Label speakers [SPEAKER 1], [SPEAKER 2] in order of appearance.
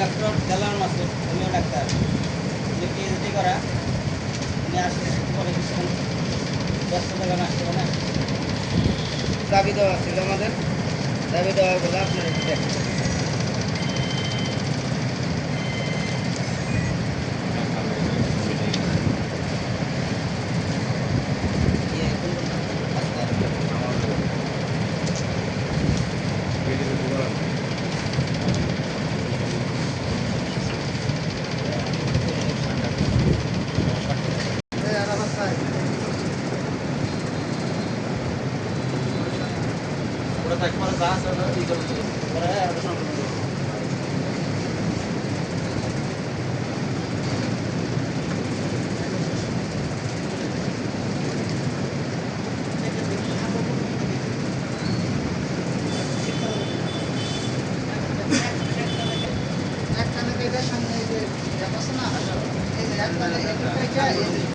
[SPEAKER 1] Doctor Delan Masud homeo ডাক্তার উনি PhD করা, উনি আসলে পরে কিছুক্ষণ ব্যস্ত থাকেন আসতে পারে দাবি দেওয়া ছিল আমাদের, দাবি দেওয়া গেলে দেখেন।
[SPEAKER 2] তাকে মানে যা আছে ই
[SPEAKER 3] সামনে এই যে আছে না এই